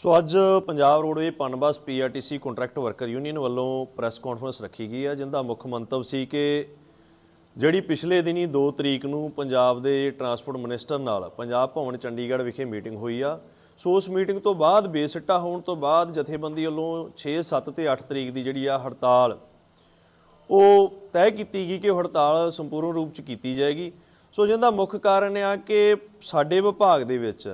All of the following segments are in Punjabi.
ਸੋ ਅੱਜ Punjab roadway Punbus PRTC contract worker union ਵੱਲੋਂ ਪ੍ਰੈਸ ਕਾਨਫਰੰਸ ਰੱਖੀ ਗਈ ਹੈ ਜਿੰਦਾ ਮੁੱਖ ਮੰਤਵ ਸੀ ਕਿ ਜਿਹੜੀ ਪਿਛਲੇ ਦਿਨੀ 2 ਤਰੀਕ ਨੂੰ ਪੰਜਾਬ ਦੇ ਟਰਾਂਸਪੋਰਟ ਮਿਨਿਸਟਰ ਨਾਲ ਪੰਜਾਬ ਭਵਨ ਚੰਡੀਗੜ੍ਹ ਵਿਖੇ ਮੀਟਿੰਗ ਹੋਈ ਆ, ਸੋ ਉਸ ਮੀਟਿੰਗ ਤੋਂ ਬਾਅਦ ਬੇਸਿੱਟਾ ਹੋਣ ਤੋਂ ਬਾਅਦ ਜਥੇਬੰਦੀ ਵੱਲੋਂ 6 7 ਤੇ 8 ਤਰੀਕ ਦੀ ਜਿਹੜੀ ਆ ਹੜਤਾਲ, ਉਹ ਤੈਅ ਕੀਤੀ ਗਈ ਕਿ ਉਹ ਹੜਤਾਲ ਸੰਪੂਰਨ ਰੂਪ ਚ ਕੀਤੀ ਜਾਏਗੀ। ਸੋ ਜਿਹਦਾ ਮੁੱਖ ਕਾਰਨ ਆ ਕਿ ਸਾਡੇ ਵਿਭਾਗ ਦੇ ਵਿੱਚ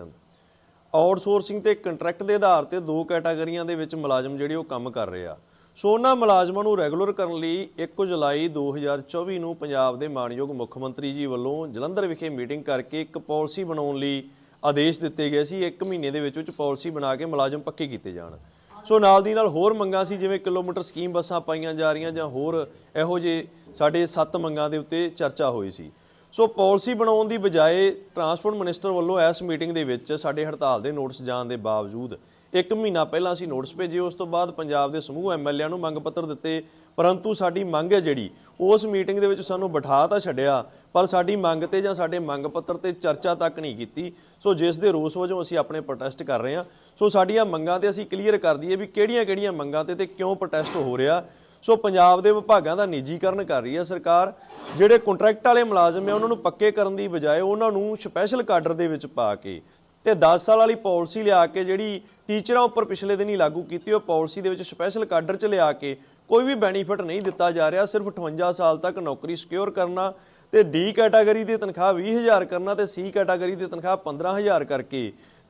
ਆਊਟਸੋਰਸਿੰਗ ਤੇ ਕੰਟਰੈਕਟ ਦੇ ਆਧਾਰ ਤੇ ਦੋ ਕੈਟਾਗਰੀਆਂ ਦੇ ਵਿੱਚ ਮੁਲਾਜ਼ਮ ਜਿਹੜੇ ਉਹ ਕੰਮ ਕਰ ਰਹੇ ਆ। ਸੋ ਉਹਨਾਂ ਮੁਲਾਜ਼ਮਾਂ ਨੂੰ ਰੈਗੂਲਰ ਕਰਨ ਲਈ 1 ਜੁਲਾਈ 2024 ਨੂੰ ਪੰਜਾਬ ਦੇ ਮਾਨਯੋਗ ਮੁੱਖ ਮੰਤਰੀ ਜੀ ਵੱਲੋਂ ਜਲੰਧਰ ਵਿਖੇ ਮੀਟਿੰਗ ਕਰਕੇ ਇੱਕ ਪਾਲਿਸੀ ਬਣਾਉਣ ਲਈ ਆਦੇਸ਼ ਦਿੱਤੇ ਗਏ ਸੀ। 1 ਮਹੀਨੇ ਦੇ ਵਿੱਚ ਵਿੱਚ ਪਾਲਿਸੀ ਬਣਾ ਕੇ ਮੁਲਾਜ਼ਮ ਪੱਕੇ ਕੀਤੇ ਜਾਣ। ਸੋ ਨਾਲ ਦੀ ਨਾਲ ਹੋਰ ਮੰਗਾਂ ਸੀ, ਜਿਵੇਂ ਕਿਲੋਮੀਟਰ ਸਕੀਮ ਬੱਸਾਂ ਪਾਈਆਂ ਜਾ ਰਹੀਆਂ ਜਾਂ ਹੋਰ ਇਹੋ ਜਿਹੇ ਸਾਡੇ ਸੱਤ ਮੰਗਾਂ ਦੇ ਉੱਤੇ ਚਰਚਾ ਹੋਈ ਸੀ। ਸੋ ਪਾਲਿਸੀ ਬਣਾਉਣ ਦੀ ਬਜਾਏ ਟਰਾਂਸਪੋਰਟ ਮਿਨਿਸਟਰ ਵੱਲੋਂ ਇਸ ਮੀਟਿੰਗ ਦੇ ਵਿੱਚ ਸਾਡੇ ਹੜਤਾਲ ਦੇ ਨੋਟਿਸ ਜਾਣ ਦੇ ਬਾਵਜੂਦ ਇੱਕ ਮਹੀਨਾ ਪਹਿਲਾਂ ਅਸੀਂ ਨੋਟਿਸ ਭੇਜੇ, ਉਸ ਤੋਂ ਬਾਅਦ ਪੰਜਾਬ ਦੇ ਸਮੂਹ ਐਮਐਲਏਆਂ ਨੂੰ ਮੰਗ ਪੱਤਰ ਦਿੱਤੇ, ਪਰੰਤੂ ਸਾਡੀ ਮੰਗ ਹੈ ਜਿਹੜੀ, ਉਸ ਮੀਟਿੰਗ ਦੇ ਵਿੱਚ ਸਾਨੂੰ ਬਿਠਾ ਤਾਂ ਛੱਡਿਆ, ਪਰ ਸਾਡੀ ਮੰਗ ਤੇ ਜਾਂ ਸਾਡੇ ਮੰਗ ਪੱਤਰ ਤੇ ਚਰਚਾ ਤੱਕ ਨਹੀਂ ਕੀਤੀ। ਸੋ ਜਿਸ ਦੇ ਰੋਸ ਵਜੋਂ ਅਸੀਂ ਆਪਣੇ ਪ੍ਰੋਟੈਸਟ ਕਰ ਰਹੇ ਹਾਂ। ਸੋ ਸਾਡੀਆਂ ਮੰਗਾਂ ਤੇ ਅਸੀਂ ਕਲੀਅਰ ਕਰ ਦਈਏ ਵੀ ਕਿਹੜੀਆਂ-ਕਿਹੜੀਆਂ ਮੰਗਾਂ ਤੇ ਤੇ ਕਿਉਂ ਪ੍ਰੋਟੈਸਟ ਹੋ ਰਿਹਾ। ਸੋ ਪੰਜਾਬ ਦੇ ਵਿਭਾਗਾਂ ਦਾ ਨਿੱਜੀਕਰਨ ਕਰ ਰਹੀ ਹੈ ਸਰਕਾਰ। ਜਿਹੜੇ ਕੰਟਰੈਕਟ ਵਾਲੇ ਮੁਲਾਜ਼ਮ ਆ, ਉਹਨਾਂ ਨੂੰ ਪੱਕੇ ਕਰਨ ਦੀ ਬਜਾਏ ਉਹਨਾਂ ਨੂੰ ਸਪੈਸ਼ਲ ਕਾਡਰ ਦੇ ਵਿੱਚ ਪਾ ਕੇ ਤੇ 10 ਸਾਲ ਵਾਲੀ ਪਾਲਿਸੀ ਲਿਆ ਕੇ ਜਿਹੜੀ ਟੀਚਰਾਂ ਉੱਪਰ ਪਿਛਲੇ ਦਿਨੀ ਲਾਗੂ ਕੀਤੀ, ਉਹ ਪਾਲਿਸੀ ਦੇ ਵਿੱਚ ਸਪੈਸ਼ਲ ਕਾਡਰ ਚ ਲਿਆ ਕੇ ਕੋਈ ਵੀ ਬੈਨੀਫਿਟ ਨਹੀਂ ਦਿੱਤਾ ਜਾ ਰਿਹਾ, ਸਿਰਫ 58 ਸਾਲ ਤੱਕ ਨੌਕਰੀ ਸਿਕਿਉਰ ਕਰਨਾ ਤੇ ਡੀ ਕੈਟਾਗਰੀ ਦੀ ਤਨਖਾਹ 20000 ਕਰਨਾ ਤੇ ਸੀ ਕੈਟਾਗਰੀ ਦੀ ਤਨਖਾਹ 15000 ਕਰਕੇ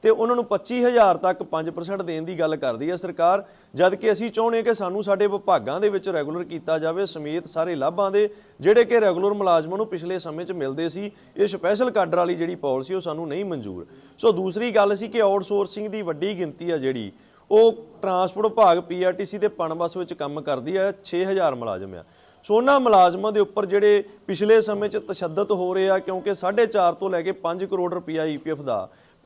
ਤੇ ਉਹਨਾਂ ਨੂੰ 25000 ਤੱਕ 5% ਦੇਣ ਦੀ ਗੱਲ ਕਰਦੀ ਹੈ ਸਰਕਾਰ ਜਦ ਕਿ ਅਸੀਂ ਚਾਹੁੰਦੇ ਹਾਂ ਕਿ ਸਾਨੂੰ ਸਾਡੇ ਵਿਭਾਗਾਂ ਦੇ ਵਿੱਚ ਰੈਗੂਲਰ ਕੀਤਾ ਜਾਵੇ, ਸਮੇਤ ਸਾਰੇ ਲਾਭਾਂ ਦੇ ਜਿਹੜੇ ਕਿ ਰੈਗੂਲਰ ਮੁਲਾਜ਼ਮਾਂ ਨੂੰ ਪਿਛਲੇ ਸਮੇਂ 'ਚ ਮਿਲਦੇ ਸੀ, ਇਹ ਸਪੈਸ਼ਲ ਕਾਡਰ ਵਾਲੀ ਜਿਹੜੀ ਪਾਲਿਸੀ ਉਹ ਸਾਨੂੰ ਨਹੀਂ ਮਨਜ਼ੂਰ। ਸੋ ਦੂਸਰੀ ਗੱਲ ਸੀ ਕਿ ਆਊਟਸੋਰਸਿੰਗ ਦੀ ਵੱਡੀ ਗਿਣਤੀ ਆ ਜਿਹੜੀ, ਉਹ ਟਰਾਂਸਪੋਰਟ ਵਿਭਾਗ ਪੀਆਰਟੀਸੀ ਤੇ ਪਣਬਸ ਵਿੱਚ ਕੰਮ ਕਰਦੀ ਹੈ 6000 ਮੁਲਾਜ਼ਮ ਆ। ਸੋ ਉਹਨਾਂ ਮੁਲਾਜ਼ਮਾਂ ਦੇ ਉੱਪਰ ਜਿਹੜੇ ਪਿਛਲੇ ਸਮੇਂ 'ਚ ਤਸ਼ੱਦਦ ਹੋ ਰਹੇ ਆ, ਕਿਉਂਕਿ 4.5 ਤੋਂ ਲੈ ਕੇ 5 ਕਰੋੜ ਰੁਪਇਆ ਈਪੀਐਫ ਦਾ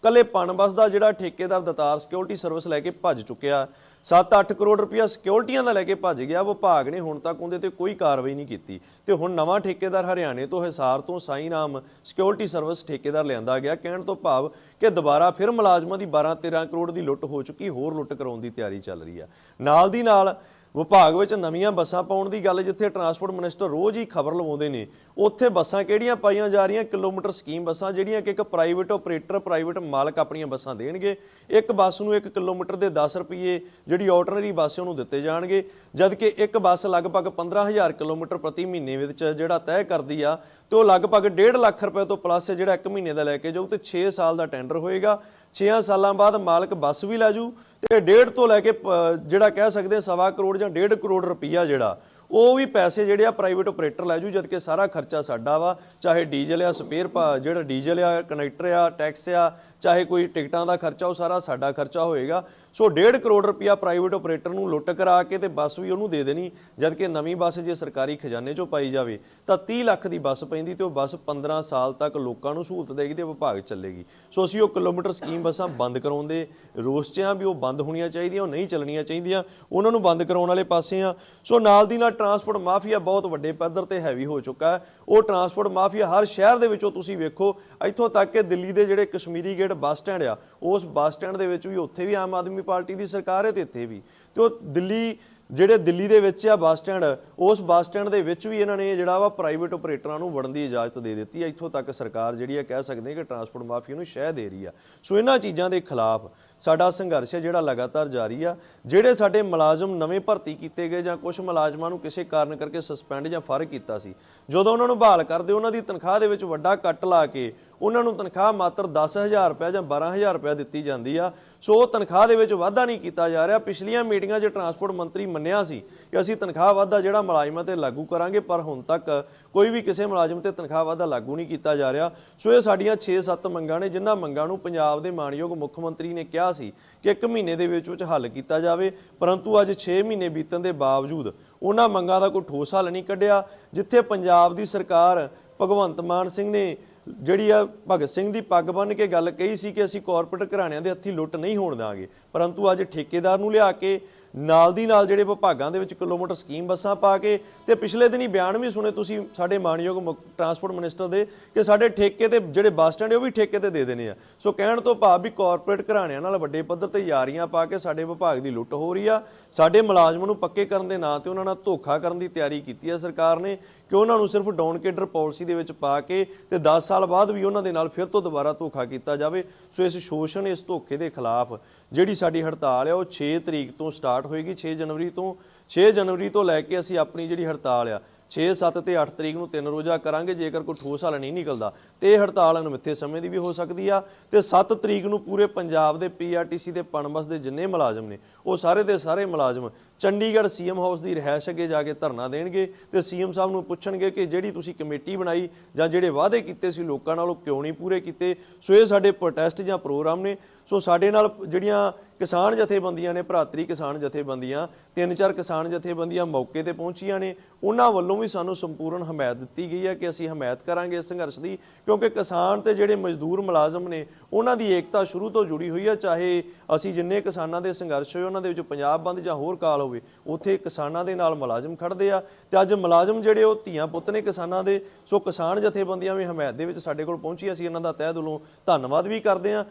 ਕੱਲੇ ਪਣਬਸ ਦਾ ਜਿਹੜਾ ਠੇਕੇਦਾਰ ਦਤਾਰ ਸਿਕਿਉਰਿਟੀ ਸਰਵਿਸ ਲੈ ਕੇ ਭੱਜ ਚੁੱਕਿਆ। 7-8 ਕਰੋੜ ਰੁਪਇਆ ਸਿਕਿਉਰਿਟੀਆਂ ਦਾ ਲੈ ਕੇ ਭੱਜ ਗਿਆ। ਵਿਭਾਗ ਨੇ ਹੁਣ ਤੱਕ ਉਹਦੇ ਤੇ ਕੋਈ ਕਾਰਵਾਈ ਨਹੀਂ ਕੀਤੀ। ਤੇ ਹੁਣ ਨਵਾਂ ਠੇਕੇਦਾਰ ਹਰਿਆਣੇ ਤੋਂ ਹਿਸਾਰ ਤੋਂ ਸਾਈਨਾਮ ਸਿਕਿਉਰਿਟੀ ਸਰਵਿਸ ਠੇਕੇਦਾਰ ਲਿਆਂਦਾ ਗਿਆ। ਕਹਿਣ ਤੋਂ ਭਾਵ ਕਿ ਦੁਬਾਰਾ ਫਿਰ ਮੁਲਾਜ਼ਮਾਂ ਦੀ 12-13 ਕਰੋੜ ਦੀ ਲੁੱਟ ਹੋ ਚੁੱਕੀ, ਹੋਰ ਲੁੱਟ ਕਰਾਉਣ ਦੀ ਤਿਆਰੀ ਚੱਲ ਰਹੀ ਆ। ਨਾਲ ਦੀ ਨਾਲ ਵਿਭਾਗ ਵਿੱਚ ਨਵੀਆਂ ਬੱਸਾਂ ਪਾਉਣ ਦੀ ਗੱਲ ਜਿੱਥੇ ਟਰਾਂਸਪੋਰਟ ਮਿਨਿਸਟਰ ਰੋਜ਼ ਹੀ ਖਬਰ ਲਵਾਉਂਦੇ ਨੇ, ਉੱਥੇ ਬੱਸਾਂ ਕਿਹੜੀਆਂ ਪਾਈਆਂ ਜਾ ਰਹੀਆਂ? ਕਿਲੋਮੀਟਰ ਸਕੀਮ ਬੱਸਾਂ ਜਿਹੜੀਆਂ ਕਿ ਇੱਕ ਪ੍ਰਾਈਵੇਟ ਆਪਰੇਟਰ, ਪ੍ਰਾਈਵੇਟ ਮਾਲਕ ਆਪਣੀਆਂ ਬੱਸਾਂ ਦੇਣਗੇ। ਇੱਕ ਬੱਸ ਨੂੰ 1 ਕਿਲੋਮੀਟਰ ਦੇ 10 ਰੁਪਏ ਜਿਹੜੀ ਆਰਡੀਨਰੀ ਬੱਸ ਉਹਨੂੰ ਦਿੱਤੇ ਜਾਣਗੇ। ਜਦਕਿ ਇੱਕ ਬੱਸ ਲਗਭਗ 15000 ਕਿਲੋਮੀਟਰ ਪ੍ਰਤੀ ਮਹੀਨੇ ਵਿੱਚ ਜਿਹੜਾ ਤੈਅ ਕਰਦੀ ਆ, ਤੇ ਉਹ ਲਗਭਗ 1.5 ਲੱਖ ਰੁਪਏ ਤੋਂ ਪਲੱਸ ਜਿਹੜਾ 1 ਮਹੀਨੇ ਦਾ ਲੈ ਕੇ ਜਾਊ, ਤੇ 6 ਸਾਲ ਦਾ ਟੈਂਡਰ ਹੋਏਗਾ। 6 ਸਾਲਾਂ ਬਾਅਦ ਮਾਲਕ ਬੱਸ ਵੀ ਲੈ ਜੂ ਤੇ ਡੇਢ ਤੋਂ ਲੈ ਕੇ ਪ- ਜਿਹੜਾ ਕਹਿ ਸਕਦੇ ਸਵਾ ਕਰੋੜ ਜਾਂ ਡੇਢ ਕਰੋੜ ਰੁਪਈਆ ਜਿਹੜਾ, ਉਹ ਵੀ ਪੈਸੇ ਜਿਹੜੇ ਆ ਪ੍ਰਾਈਵੇਟ ਆਪਰੇਟਰ ਲੈ ਜੂ, ਜਦਕਿ ਸਾਰਾ ਖਰਚਾ ਸਾਡਾ ਵਾ, ਚਾਹੇ ਡੀਜ਼ਲ ਆ, ਸਪੇਅਰ ਜਿਹੜਾ ਡੀਜ਼ਲ ਆ, ਕਨੈਕਟਰ ਆ, ਟੈਕਸ ਆ ਚਾਹੇ ਕੋਈ ਟਿਕਟਾਂ ਦਾ ਖਰਚਾ, ਉਹ ਸਾਰਾ ਸਾਡਾ ਖਰਚਾ ਹੋਏਗਾ। ਸੋ 1.5 ਕਰੋੜ ਰੁਪਇਆ ਪ੍ਰਾਈਵੇਟ ਆਪਰੇਟਰ ਨੂੰ ਲੁੱਟ ਕਰਾ ਕੇ ਤੇ ਬੱਸ ਵੀ ਉਹਨੂੰ ਦੇ ਦੇਣੀ ਜਦ ਕਿ ਨਵੀਂ ਬੱਸ ਜੇ ਸਰਕਾਰੀ ਖਜ਼ਾਨੇ 'ਚੋਂ ਪਾਈ ਜਾਵੇ, ਤਾਂ 30 ਲੱਖ ਦੀ ਬੱਸ ਪੈਂਦੀ ਤੇ ਉਹ ਬੱਸ 15 ਸਾਲ ਤੱਕ ਲੋਕਾਂ ਨੂੰ ਸਹੂਲਤ ਦੇਗੀ ਤੇ ਵਿਭਾਗ ਚੱਲੇਗੀ। ਸੋ ਅਸੀਂ ਉਹ ਕਿਲੋਮੀਟਰ ਸਕੀਮ ਬੱਸਾਂ ਬੰਦ ਕਰਾਉਣ ਦੇ ਰੋਸ 'ਚ ਆ ਵੀ ਉਹ ਬੰਦ ਹੋਣੀਆਂ ਚਾਹੀਦੀਆਂ, ਉਹ ਨਹੀਂ ਚੱਲਣੀਆਂ ਚਾਹੀਦੀਆਂ, ਉਹਨਾਂ ਨੂੰ ਬੰਦ ਕਰਾਉਣ ਵਾਲੇ ਪਾਸੇ ਆ ਸੋ ਨਾਲ ਦੀ ਨਾਲ ਟਰਾਂਸਪੋਰਟ ਮਾਫੀਆ ਬਹੁਤ ਵੱਡੇ ਪੱਧਰ ਤੇ ਹੈਵੀ ਹੋ ਚੁੱਕਾ ਹੈ। ਉਹ ਟਰਾਂਸਪੋਰਟ ਮਾਫੀਆ ਹਰ ਸ਼ਹਿਰ ਦੇ ਵਿੱਚੋਂ ਤੁਸੀਂ ਵੇਖੋ, ਇੱਥੋਂ ਤੱਕ ਕਿ ਦਿੱਲੀ ਦੇ ਜਿਹੜੇ ਕਸ਼ਮੀਰੀ ਗੇਟ ਬੱਸ ਸਟੈਂਡ ਆ, ਉਸ ਬੱਸ ਸਟੈਂਡ ਦੇ ਵਿੱਚ ਵੀ ਉੱਥੇ ਵੀ ਆਮ ਆਦਮੀ ਪਾਰਟੀ ਦੀ ਸਰਕਾਰ ਹੈ ਤੇ ਇੱਥੇ ਵੀ। ਤੇ ਉਹ ਦਿੱਲੀ, ਜਿਹੜੇ ਦਿੱਲੀ ਦੇ ਵਿੱਚ ਆ ਬੱਸ ਸਟੈਂਡ, ਉਸ ਬੱਸ ਸਟੈਂਡ ਦੇ ਵਿੱਚ ਵੀ ਇਹਨਾਂ ਨੇ ਜਿਹੜਾ ਵਾ ਪ੍ਰਾਈਵੇਟ ਆਪਰੇਟਰਾਂ ਨੂੰ ਵੜਨ ਦੀ ਇਜਾਜ਼ਤ ਦੇ ਦਿੱਤੀ ਹੈ ਇੱਥੋਂ ਤੱਕ ਸਰਕਾਰ ਜਿਹੜੀ ਆ, ਕਹਿ ਸਕਦੇ ਕਿ ਟਰਾਂਸਪੋਰਟ ਮਾਫੀਆ ਨੂੰ ਸ਼ਹਿ ਦੇ ਰਹੀ ਆ। ਸੋ ਇਹਨਾਂ ਚੀਜ਼ਾਂ ਦੇ ਖਿਲਾਫ ਸਾਡਾ ਸੰਘਰਸ਼ ਹੈ ਜਿਹੜਾ ਲਗਾਤਾਰ ਜਾਰੀ ਆ। ਜਿਹੜੇ ਸਾਡੇ ਮੁਲਾਜ਼ਮ ਨਵੇਂ ਭਰਤੀ ਕੀਤੇ ਗਏ ਜਾਂ ਕੁਝ ਮੁਲਾਜ਼ਮਾਂ ਨੂੰ ਕਿਸੇ ਕਾਰਨ ਕਰਕੇ ਸਸਪੈਂਡ ਜਾਂ ਫ਼ਰਕ ਕੀਤਾ ਸੀ, ਜਦੋਂ ਉਹਨਾਂ ਨੂੰ ਬਹਾਲ ਕਰਦੇ ਉਹਨਾਂ ਦੀ ਤਨਖਾਹ ਦੇ ਵਿੱਚ ਵੱਡਾ ਕੱਟ ਲਾ ਕੇ ਉਹਨਾਂ ਨੂੰ ਤਨਖਾਹ ਮਾਤਰ 10000 ਰੁਪਏ ਜਾਂ 12000 ਰੁਪਏ ਦਿੱਤੀ ਜਾਂਦੀ ਆ। ਸੋ ਉਹ ਤਨਖਾਹ ਦੇ ਵਿੱਚ ਵਾਧਾ ਨਹੀਂ ਕੀਤਾ ਜਾ ਰਿਹਾ। ਪਿਛਲੀਆਂ ਮੀਟਿੰਗਾਂ 'ਚ ਟਰਾਂਸਪੋਰਟ ਮੰਤਰੀ ਮੰਨਿਆ ਸੀ ਕਿ ਅਸੀਂ ਤਨਖਾਹ ਵਾਧਾ ਜਿਹੜਾ ਮੁਲਾਜ਼ਮਾਂ ਤੇ ਲਾਗੂ ਕਰਾਂਗੇ, ਪਰ ਹੁਣ ਤੱਕ ਕੋਈ ਵੀ ਕਿਸੇ ਮੁਲਾਜ਼ਮ ਤੇ ਤਨਖਾਹ ਵਾਧਾ ਲਾਗੂ ਨਹੀਂ ਕੀਤਾ ਜਾ ਰਿਹਾ। ਸੋ ਇਹ ਸਾਡੀਆਂ 6-7 ਮੰਗਾਂ ਨੇ, ਜਿਨ੍ਹਾਂ ਮੰਗਾਂ ਨੂੰ ਪੰਜਾਬ ਦੇ ਮਾਨਯੋਗ ਮੁੱਖ ਮੰਤਰੀ ਨੇ ਕਿਹਾ ਸੀ ਕਿ ਇੱਕ ਮਹੀਨੇ ਦੇ ਵਿੱਚ ਵਿੱਚ ਹੱਲ ਕੀਤਾ ਜਾਵੇ। ਪਰੰਤੂ ਅੱਜ 6 ਮਹੀਨੇ ਬੀਤਣ ਦੇ ਬਾਵਜੂਦ ਉਹਨਾਂ ਮੰਗਾਂ ਦਾ ਕੋਈ ਠੋਸ ਹੱਲ ਨਹੀਂ ਕੱਢਿਆ, ਜਿੱਥੇ ਪੰਜਾਬ ਦੀ ਸਰਕਾਰ ਭਗਵੰਤ ਮਾਨ ਸਿੰਘ ਨੇ ਜਿਹੜੀ ਆ ਭਗਤ ਸਿੰਘ ਦੀ ਪੱਗ ਬੰਨ੍ਹ ਕੇ ਗੱਲ ਕਹੀ ਸੀ ਕਿ ਅਸੀਂ ਕਾਰਪੋਰੇਟ ਘਰਾਣਿਆਂ ਦੇ ਹੱਥੀ ਲੁੱਟ ਨਹੀਂ ਹੋਣ ਦਾਂਗੇ ਪਰੰਤੂ ਅੱਜ ਠੇਕੇਦਾਰ ਨੂੰ ਲਿਆ ਕੇ ਨਾਲ ਦੀ ਨਾਲ ਜਿਹੜੇ ਵਿਭਾਗਾਂ ਦੇ ਵਿੱਚ ਕਿਲੋਮੀਟਰ ਸਕੀਮ ਬੱਸਾਂ ਪਾ ਕੇ ਤੇ ਪਿਛਲੇ ਦਿਨੀ ਬਿਆਨ ਵੀ ਸੁਣੇ ਤੁਸੀਂ ਸਾਡੇ ਮਾਨਯੋਗ ਮੁੱਖ ਟਰਾਂਸਪੋਰਟ ਮਿਨਿਸਟਰ ਦੇ ਕਿ ਸਾਡੇ ਠੇਕੇ ਤੇ ਜਿਹੜੇ ਬੱਸ ਸਟੈਂਡ ਉਹ ਵੀ ਠੇਕੇ ਤੇ ਦੇ ਦੇਣੇ ਆ। ਸੋ ਕਹਿਣ ਤੋਂ ਭਾਵ ਵੀ ਕਾਰਪੋਰੇਟ ਘਰਾਣਿਆਂ ਨਾਲ ਵੱਡੇ ਪੱਧਰ ਤੇ ਯਾਰੀਆਂ ਪਾ ਕੇ ਸਾਡੇ ਵਿਭਾਗ ਦੀ ਲੁੱਟ ਹੋ ਰਹੀ ਆ। ਸਾਡੇ ਮੁਲਾਜ਼ਮਾਂ ਨੂੰ ਪੱਕੇ ਕਰਨ ਦੇ ਨਾਂ ਤੇ ਉਹਨਾਂ ਨਾਲ ਧੋਖਾ ਕਰਨ ਦੀ ਤਿਆਰੀ ਕੀਤੀ ਹੈ ਸਰਕਾਰ ਨੇ ਕਿ ਉਹਨਾਂ ਨੂੰ ਸਿਰਫ ਡਾਊਨ ਕੇਡਰ ਪਾਲਿਸੀ ਦੇ ਵਿੱਚ ਪਾ ਕੇ ਤੇ 10 ਸਾਲ ਬਾਅਦ ਵੀ ਉਹਨਾਂ ਦੇ ਨਾਲ ਫਿਰ ਤੋਂ ਦੁਬਾਰਾ ਧੋਖਾ ਕੀਤਾ ਜਾਵੇ। ਸੋ ਇਸ ਸ਼ੋਸ਼ਣ, ਇਸ ਧੋਖੇ ਦੇ ਖਿਲਾਫ ਜਿਹੜੀ ਸਾਡੀ ਹੜਤਾਲ ਹੈ ਉਹ 6 ਤਰੀਕ ਤੋਂ ਸਟਾਰਟ ਹੋਏਗੀ 6 ਜਨਵਰੀ ਤੋਂ 6 ਜਨਵਰੀ ਤੋਂ ਲੈ ਕੇ ਅਸੀਂ ਆਪਣੀ ਜਿਹੜੀ ਹੜਤਾਲ ਆ 6 7 ਤੇ 8 ਤਰੀਕ ਨੂੰ ਤਿੰਨ ਰੋਜ਼ਾ ਕਰਾਂਗੇ, ਜੇਕਰ ਕੋਈ ਠੋਸ ਹੱਲ ਨਹੀਂ ਨਿਕਲਦਾ। ਤੇ ਇਹ ਹੜਤਾਲ ਅਣਮਿੱਥੇ ਸਮੇਂ ਦੀ ਵੀ ਹੋ ਸਕਦੀ ਆ ਤੇ 7 ਤਰੀਕ ਨੂੰ ਪੂਰੇ ਪੰਜਾਬ ਦੇ ਪੀਆਰਟੀਸੀ ਦੇ ਪਨਬਸ ਦੇ ਜਿੰਨੇ ਮੁਲਾਜ਼ਮ ਨੇ, ਉਹ ਸਾਰੇ ਦੇ ਸਾਰੇ ਮੁਲਾਜ਼ਮ ਚੰਡੀਗੜ੍ਹ ਸੀਐਮ ਹਾਊਸ ਦੀ ਰਹਿائش ਅੱਗੇ ਜਾ ਕੇ ਧਰਨਾ ਦੇਣਗੇ ਤੇ ਸੀਐਮ ਸਾਹਿਬ ਨੂੰ ਪੁੱਛਣਗੇ ਕਿ ਜਿਹੜੀ ਤੁਸੀਂ ਕਮੇਟੀ ਬਣਾਈ ਜਾਂ ਜਿਹੜੇ ਵਾਅਦੇ ਕੀਤੇ ਸੀ ਲੋਕਾਂ ਨਾਲ, ਉਹ ਕਿਉਂ ਨਹੀਂ ਪੂਰੇ ਕੀਤੇ? ਸੋ ਇਹ ਸਾਡੇ ਪ੍ਰੋਟੈਸਟ ਜਾਂ ਪ੍ਰੋਗਰਾਮ ਨੇ। ਸੋ ਸਾਡੇ ਨਾਲ ਜਿਹੜੀਆਂ ਕਿਸਾਨ ਜਥੇਬੰਦੀਆਂ ਨੇ, ਭਰਾਤਰੀ ਕਿਸਾਨ ਜਥੇਬੰਦੀਆਂ, ਤਿੰਨ ਚਾਰ ਕਿਸਾਨ ਜਥੇਬੰਦੀਆਂ ਮੌਕੇ ਤੇ ਪਹੁੰਚੀਆਂ ਨੇ, ਉਹਨਾਂ ਵੱਲੋਂ ਵੀ ਸਾਨੂੰ ਸੰਪੂਰਨ ਹਮਾਇਤ ਦਿੱਤੀ ਗਈ ਹੈ ਕਿ ਅਸੀਂ ਹਮਾਇਤ ਕਰਾਂਗੇ ਇਸ ਸੰਘਰਸ਼ ਦੀ ਕਿਉਂਕਿ ਕਿਸਾਨ ਤੇ ਜਿਹੜੇ ਮਜ਼ਦੂਰ ਮੁਲਾਜ਼ਮ ਨੇ, ਉਹਨਾਂ ਦੀ ਏਕਤਾ ਸ਼ੁਰੂ ਤੋਂ ਜੁੜੀ ਹੋਈ ਹੈ ਚਾਹੇ ਅਸੀਂ ਜਿੰਨੇ ਕਿਸਾਨਾਂ ਦੇ ਸੰਘਰਸ਼ ਹੋਏ, ਉਹਨਾਂ ਦੇ ਵਿੱਚ ਪੰਜਾਬ ਬੰਦ ਜਾਂ ਹੋਰ ਕਾਲ ਹੋਵੇ, ਉੱਥੇ ਕਿਸਾਨਾਂ ਦੇ ਨਾਲ ਮੁਲਾਜ਼ਮ ਖੜਦੇ ਆ ਤੇ ਅੱਜ ਮੁਲਾਜ਼ਮ ਜਿਹੜੇ ਉਹ ਧੀਆਂ ਪੁੱਤ ਨੇ ਕਿਸਾਨਾਂ ਦੇ, ਸੋ ਕਿਸਾਨ ਜਥੇਬੰਦੀਆਂ ਵੀ ਹਮਾਇਤ ਦੇ ਵਿੱਚ ਸਾਡੇ ਕੋਲ ਪਹੁੰਚੀ, ਅਸੀਂ ਇਹਨਾਂ ਦਾ ਤਹਿ ਦਿਲੋਂ ਧੰਨਵਾਦ ਵੀ ਕਰਦੇ ਆ।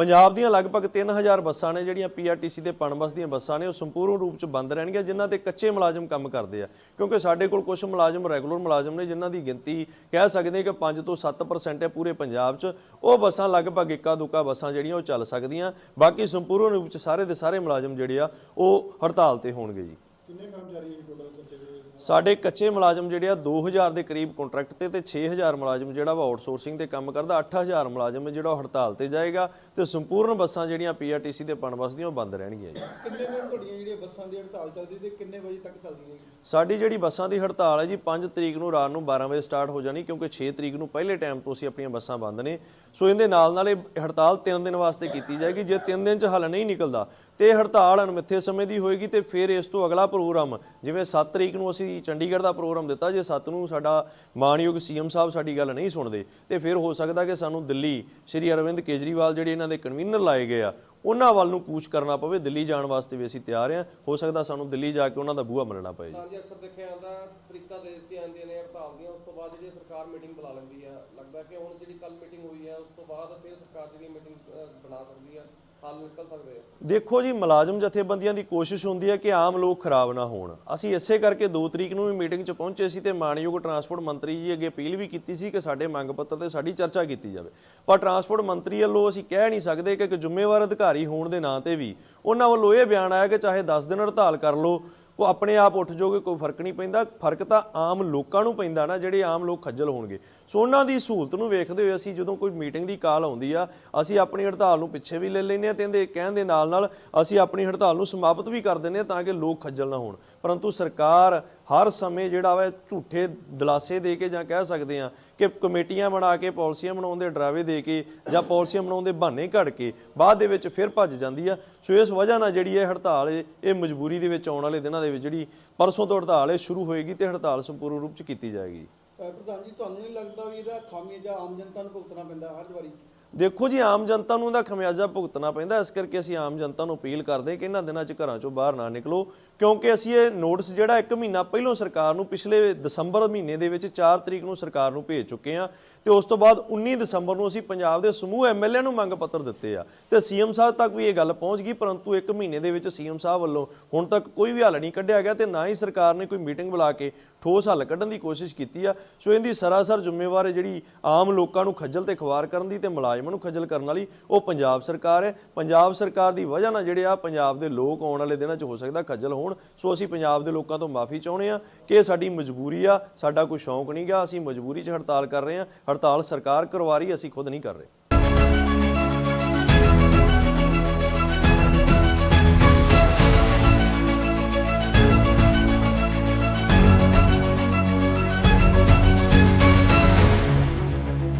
ਪੰਜਾਬ ਦੀਆਂ ਲਗਭਗ 3000 ਬੱਸਾਂ ਨੇ ਜਿਹੜੀਆਂ ਪੀਆਰਟੀਸੀ ਦੇ ਪਣਬਸ ਦੀਆਂ ਬੱਸਾਂ ਨੇ ਉਹ ਸੰਪੂਰਨ ਰੂਪ ਚ ਬੰਦ ਰਹਿਣਗੀਆਂ ਜਿਨ੍ਹਾਂ ਤੇ ਕੱਚੇ ਮੁਲਾਜ਼ਮ ਕੰਮ ਕਰਦੇ ਆ। ਕਿਉਂਕਿ ਸਾਡੇ ਕੋਲ ਕੁਝ ਮੁਲਾਜ਼ਮ ਰੈਗੂਲਰ ਮੁਲਾਜ਼ਮ ਨੇ ਜਿਨ੍ਹਾਂ ਦੀ ਗਿਣਤੀ ਕਹਿ ਸਕਦੇ ਕਿ 5 ਤੋਂ 7% ਹੈ ਪੂਰੇ ਪੰਜਾਬ 'ਚ। ਉਹ ਬੱਸਾਂ ਲਗਭਗ ਇੱਕਾ ਦੁੱਕਾ ਬੱਸਾਂ ਜਿਹੜੀਆਂ ਉਹ ਚੱਲ ਸਕਦੀਆਂ। ਬਾਕੀ ਸੰਪੂਰਨ ਰੂਪ ਚ ਸਾਰੇ ਦੇ ਸਾਰੇ ਮੁਲਾਜ਼ਮ ਜਿਹੜੇ ਆ ਉਹ ਹੜਤਾਲ ਤੇ ਹੋਣਗੇ ਜੀ। ਕਿੰਨੇ ਕਰਮਚਾਰੀ ਇਹ ਟੋਟਲ ਕੱਚੇ ਦੇ ਸਾਡੇ ਕੱਚੇ ਮੁਲਾਜ਼ਮ ਜਿਹੜੇ ਆ 2000 ਦੇ ਕਰੀਬ ਕੰਟਰੈਕਟ ਤੇ ਤੇ 6000 ਮੁਲਾਜ਼ਮ ਜਿਹੜਾ ਵਾ ਆਊਟਸੋਰਸਿੰਗ ਤੇ ਕੰਮ ਕਰਦਾ 8000 ਮੁਲਾਜ਼ਮ ਜਿਹੜਾ ਹੜਤਾਲ ਤੇ ਜਾਏਗਾ। ਤੇ ਸੰਪੂਰਨ ਬੱਸਾਂ ਜਿਹੜੀਆਂ ਪੀਆਰਟੀਸੀ ਦੇ ਪਣਬਸ ਦੀਆਂ ਉਹ ਬੰਦ ਰਹਿਣਗੀਆਂ ਜੀ। ਕਿੰਨੇ ਦਿਨ ਤੁਹਾਡੀਆਂ ਜਿਹੜੀਆਂ ਬੱਸਾਂ ਦੀ ਹੜਤਾਲ ਚੱਲਦੀ ਤੇ ਕਿੰਨੇ ਵਜੇ ਤੱਕ ਚੱਲਦੀ ਹੈ ਸਾਡੀ ਜਿਹੜੀ ਬੱਸਾਂ ਦੀ ਹੜਤਾਲ ਹੈ ਜੀ 5 ਤਰੀਕ ਨੂੰ ਰਾਤ ਨੂੰ 12 ਵਜੇ ਸਟਾਰਟ ਹੋ ਜਾਣੀ ਕਿਉਂਕਿ 6 ਤਰੀਕ ਨੂੰ ਪਹਿਲੇ ਟਾਈਮ ਤੋਂ ਅਸੀਂ ਆਪਣੀਆਂ ਬੱਸਾਂ ਬੰਦ ਨੇ। ਸੋ ਇਹਦੇ ਨਾਲ ਨਾਲ ਇਹ ਹੜਤਾਲ 3 ਦਿਨ ਵਾਸਤੇ ਕੀਤੀ ਜਾਏਗੀ। ਜੇ 3 ਦਿਨ ਚ ਹੱਲ ਨਹੀਂ ਨਿਕਲਦਾ ਤੇ ਇਹ ਹੜਤਾਲ ਅਣਮਿੱਥੇ ਸਮੇਂ ਦੀ ਹੋਏਗੀ ਤੇ ਫਿਰ ਇਸ ਤੋਂ ਅਗਲਾ ਪ੍ਰੋਗਰਾਮ ਜਿਵੇਂ 7 ਤਰੀਕ ਨੂੰ ਅਸੀਂ ਚੰਡੀਗੜ੍ਹ ਦਾ ਪ੍ਰੋਗਰਾਮ ਦਿੱਤਾ ਜੇ 7 ਨੂੰ ਸਾਡਾ ਮਾਨਯੋਗ ਸੀਐਮ ਸਾਹਿਬ ਸਾਡੀ ਗੱਲ ਨਹੀਂ ਸੁਣਦੇ ਤੇ ਫਿਰ ਹੋ ਸਕਦਾ ਕਿ ਸਾਨੂੰ ਦਿੱਲੀ ਸ਼੍ਰੀ ਅਰਵਿੰਦ ਕੇਜਰੀਵਾਲ ਜਿਹੜੇ ਇਹਨਾਂ ਦੇ ਕਨਵੀਨਰ ਲਾਏ ਗਏ ਆ, ਉਹਨਾਂ ਵੱਲ ਨੂੰ ਕੂਚ ਕਰਨਾ ਪਵੇ, ਦਿੱਲੀ ਜਾਣ ਵਾਸਤੇ ਵੀ ਅਸੀਂ ਤਿਆਰ ਹਾਂ। ਹੋ ਸਕਦਾ ਸਾਨੂੰ ਦਿੱਲੀ ਜਾ ਕੇ ਉਹਨਾਂ ਦਾ ਬੂਹਾ ਮਲਣਾ ਪਏ ਜੀ। ਅਕਸਰ ਦੇਖਿਆ ਜਾਂਦਾ ਤਰੀਕਾ ਦੇ ਦਿੱਤੀ ਜਾਂਦੀਆਂ ਨੇ, ਹੜਤਾਲ ਦੀਆਂ, ਉਸ ਤੋਂ ਬਾਅਦ ਜਿਹੜੀ ਸਰਕਾਰ ਮੀਟਿੰਗ ਬੁਲਾ ਲੈਂਦੀ ਆ। ਲੱਗਦਾ ਕਿ ਹੁਣ ਜਿਹੜੀ ਕੱਲ ਮੀਟਿੰਗ ਹੋਈ ਹੈ ਉਸ ਤੋਂ ਬਾਅਦ ਫਿਰ ਸਰਕਾਰ ਜਿਹੜੀ ਮੀਟਿੰਗ ਬਣਾ ਸਕਦੀ ਆ, ਹੱਲ ਨਿਕਲ ਸਕਦੇ ਆ। ਦੇਖੋ ਜੀ, ਮੁਲਾਜ਼ਮ ਜਥੇਬੰਦੀਆਂ ਦੀ ਕੋਸ਼ਿਸ਼ ਹੁੰਦੀ ਹੈ ਕਿ ਆਮ ਲੋਕ ਖਰਾਬ ਨਾ ਹੋਣ। ਅਸੀਂ ਇਸੇ ਕਰਕੇ 2 ਤਰੀਕ ਨੂੰ ਵੀ ਮੀਟਿੰਗ 'ਚ ਪਹੁੰਚੇ ਸੀ ਤੇ ਮਾਨਯੋਗ ਟਰਾਂਸਪੋਰਟ ਮੰਤਰੀ ਜੀ ਅੱਗੇ ਅਪੀਲ ਵੀ ਕੀਤੀ ਸੀ ਕਿ ਸਾਡੇ ਮੰਗ ਪੱਤਰ ਤੇ ਸਾਡੀ ਚਰਚਾ ਕੀਤੀ ਜਾਵੇ। ਪਰ ਟਰਾਂਸਪੋਰਟ ਮੰਤਰੀ ਵੱਲੋਂ ਅਸੀਂ ਕਹਿ ਨਹੀਂ ਸਕਦੇ ਕਿ ਇੱਕ ਜ਼ਿੰਮੇਵਾਰ ਅਧਿਕਾਰੀ ਹੋਣ ਦੇ ਨਾਂ ਤੇ ਵੀ ਉਹਨਾਂ ਵੱਲੋਂ ਇਹ ਬਿਆਨ ਆਇਆ ਕਿ ਚਾਹੇ 10 ਦਿਨ ਹੜਤਾਲ ਕਰ ਲਓ ਉਹ ਆਪਣੇ ਆਪ ਉੱਠ ਜਾਓਗੇ, ਕੋਈ ਫ਼ਰਕ ਨਹੀਂ ਪੈਂਦਾ। ਫ਼ਰਕ ਤਾਂ ਆਮ ਲੋਕਾਂ ਨੂੰ ਪੈਂਦਾ ਨਾ, ਜਿਹੜੇ ਆਮ ਲੋਕ ਖੱਜਲ ਹੋਣਗੇ। ਸੋ ਉਹਨਾਂ ਦੀ ਸਹੂਲਤ ਨੂੰ ਵੇਖਦੇ ਹੋਏ ਅਸੀਂ ਜਦੋਂ ਕੋਈ ਮੀਟਿੰਗ ਦੀ ਕਾਲ ਆਉਂਦੀ ਆ, ਅਸੀਂ ਆਪਣੀ ਹੜਤਾਲ ਨੂੰ ਪਿੱਛੇ ਵੀ ਲੈ ਲੈਂਦੇ ਆ ਤੇ ਇਹਦੇ ਕਹਿਣ ਦੇ ਨਾਲ ਨਾਲ ਅਸੀਂ ਆਪਣੀ ਹੜਤਾਲ ਨੂੰ ਸਮਾਪਤ ਵੀ ਕਰ ਦਿੰਦੇ ਆ ਤਾਂ ਕਿ ਲੋਕ ਖੱਜਲ ਨਾ ਹੋਣ। ਪਰੰਤੂ ਸਰਕਾਰ ਹਰ ਸਮੇਂ ਜਿਹੜਾ ਵਾ ਝੂਠੇ ਦਲਾਸੇ ਦੇ ਕੇ ਜਾਂ ਕਹਿ ਸਕਦੇ ਆ ਕਿ ਕਮੇਟੀਆਂ ਬਣਾ ਕੇ, ਪਾਲਿਸੀਆਂ ਬਣਾਉਣ ਦੇ ਡਰਾਵੇ ਦੇ ਕੇ ਜਾਂ ਪਾਲਿਸੀਆਂ ਬਣਾਉਣ ਦੇ ਬਹਾਨੇ ਘੜ ਕੇ ਬਾਅਦ ਦੇ ਵਿੱਚ ਫਿਰ ਭੱਜ ਜਾਂਦੀ ਆ। ਸੋ ਇਸ ਵਜ੍ਹਾ ਨਾਲ ਜਿਹੜੀ ਇਹ ਹੜਤਾਲ ਇਹ ਮਜਬੂਰੀ ਦੇ ਵਿੱਚ ਆਉਣ ਵਾਲੇ ਦਿਨਾਂ ਦੇ ਵਿੱਚ ਜਿਹੜੀ ਪਰਸੋਂ ਤੋਂ ਹੜਤਾਲ ਇਹ ਸ਼ੁਰੂ ਹੋਏਗੀ ਤੇ ਹੜਤਾਲ ਸੰਪੂਰਨ ਰੂਪ ਚ ਕੀਤੀ ਜਾਏਗੀ। ਪ੍ਰਧਾਨ ਜੀ, ਤੁਹਾਨੂੰ ਨਹੀਂ ਲੱਗਦਾ ਵੀ ਇਹਦਾ ਖਾਮਿਆਜਾ ਆਮ ਜਨਤਾ ਨੂੰ ਭੁਗਤਣਾ ਪੈਂਦਾ ਹਰ ਵਾਰੀ? ਦੇਖੋ ਜੀ, ਆਮ ਜਨਤਾ ਨੂੰ ਇਹਦਾ ਖਮਿਆਜ਼ਾ ਭੁਗਤਣਾ ਪੈਂਦਾ। ਇਸ ਕਰਕੇ ਅਸੀਂ ਆਮ ਜਨਤਾ ਨੂੰ ਅਪੀਲ ਕਰਦੇ ਹਾਂ ਕਿ ਇਹਨਾਂ ਦਿਨਾਂ 'ਚ ਘਰਾਂ 'ਚੋਂ ਬਾਹਰ ਨਾ ਨਿਕਲੋ, ਕਿਉਂਕਿ ਅਸੀਂ ਇਹ ਨੋਟਿਸ ਜਿਹੜਾ ਇੱਕ ਮਹੀਨਾ ਪਹਿਲਾਂ ਸਰਕਾਰ ਨੂੰ ਪਿਛਲੇ ਦਸੰਬਰ ਮਹੀਨੇ ਦੇ ਵਿੱਚ 4 ਤਰੀਕ ਨੂੰ ਸਰਕਾਰ ਨੂੰ ਭੇਜ ਚੁੱਕੇ ਹਾਂ। ਤੇ ਉਸ ਤੋਂ ਬਾਅਦ 19 ਦਸੰਬਰ ਨੂੰ ਅਸੀਂ ਪੰਜਾਬ ਦੇ ਸਮੂਹ ਐਮਐਲਏ ਨੂੰ ਮੰਗ ਪੱਤਰ ਦਿੱਤੇ ਆ। ਤੇ ਸੀਐਮ ਸਾਹਿਬ ਤੱਕ ਵੀ ਇਹ ਗੱਲ ਪਹੁੰਚ ਗਈ, ਪਰੰਤੂ ਇੱਕ ਮਹੀਨੇ ਦੇ ਵਿੱਚ ਸੀਐਮ ਸਾਹਿਬ ਵੱਲੋਂ ਹੁਣ ਤੱਕ ਕੋਈ ਵੀ ਹੱਲ ਨਹੀਂ ਕੱਢਿਆ ਗਿਆ ਤੇ ਨਾ ਹੀ ਸਰਕਾਰ ਨੇ ਕੋਈ ਮੀਟਿੰਗ ਬੁਲਾ ਕੇ ਠੋਸ ਹੱਲ ਕੱਢਣ ਦੀ ਕੋਸ਼ਿਸ਼ ਕੀਤੀ ਆ। ਸੋ ਇਹਦੀ ਸਰਾਸਰ ਜ਼ਿੰਮੇਵਾਰ ਹੈ ਜਿਹੜੀ ਆਮ ਲੋਕਾਂ ਨੂੰ ਖੱਜਲ ਤੇ ਖਵਾਰ ਕਰਨ ਦੀ ਤੇ ਮੁਲਾਜ਼ਮਾਂ ਨੂੰ ਖੱਜਲ ਕਰਨ ਵਾਲੀ ਉਹ ਪੰਜਾਬ ਸਰਕਾਰ ਹੈ। ਪੰਜਾਬ ਸਰਕਾਰ ਦੀ ਵਜ੍ਹਾ ਨਾਲ ਜਿਹੜੇ ਆ ਪੰਜਾਬ ਦੇ ਲੋਕ ਆਉਣ ਵਾਲੇ ਦਿਨਾਂ 'ਚ ਹੋ ਸਕਦਾ ਖੱਜਲ ਹੋਣ। ਸੋ ਅਸੀਂ ਪੰਜਾਬ ਦੇ ਲੋਕਾਂ ਤੋਂ ਮਾਫੀ ਚਾਹੁੰਦੇ ਆ ਕਿ ਇਹ ਸਾਡੀ ਮਜਬੂਰੀ ਆ, ਸਾਡਾ ਕੋਈ ਸ਼ੌਂਕ ਨਹੀਂ ਨਹੀਂਗਾ ਅਸੀਂ ਮਜਬੂਰੀ 'ਚ ਹੜਤਾਲ ਕਰ ਰਹੇ ਆ ਹੜਤਾਲ ਸਰਕਾਰ ਕਰਵਾ ਰਹੀ ਅਸੀਂ ਖੁਦ ਨਹੀਂ ਕਰ ਰਹੇ।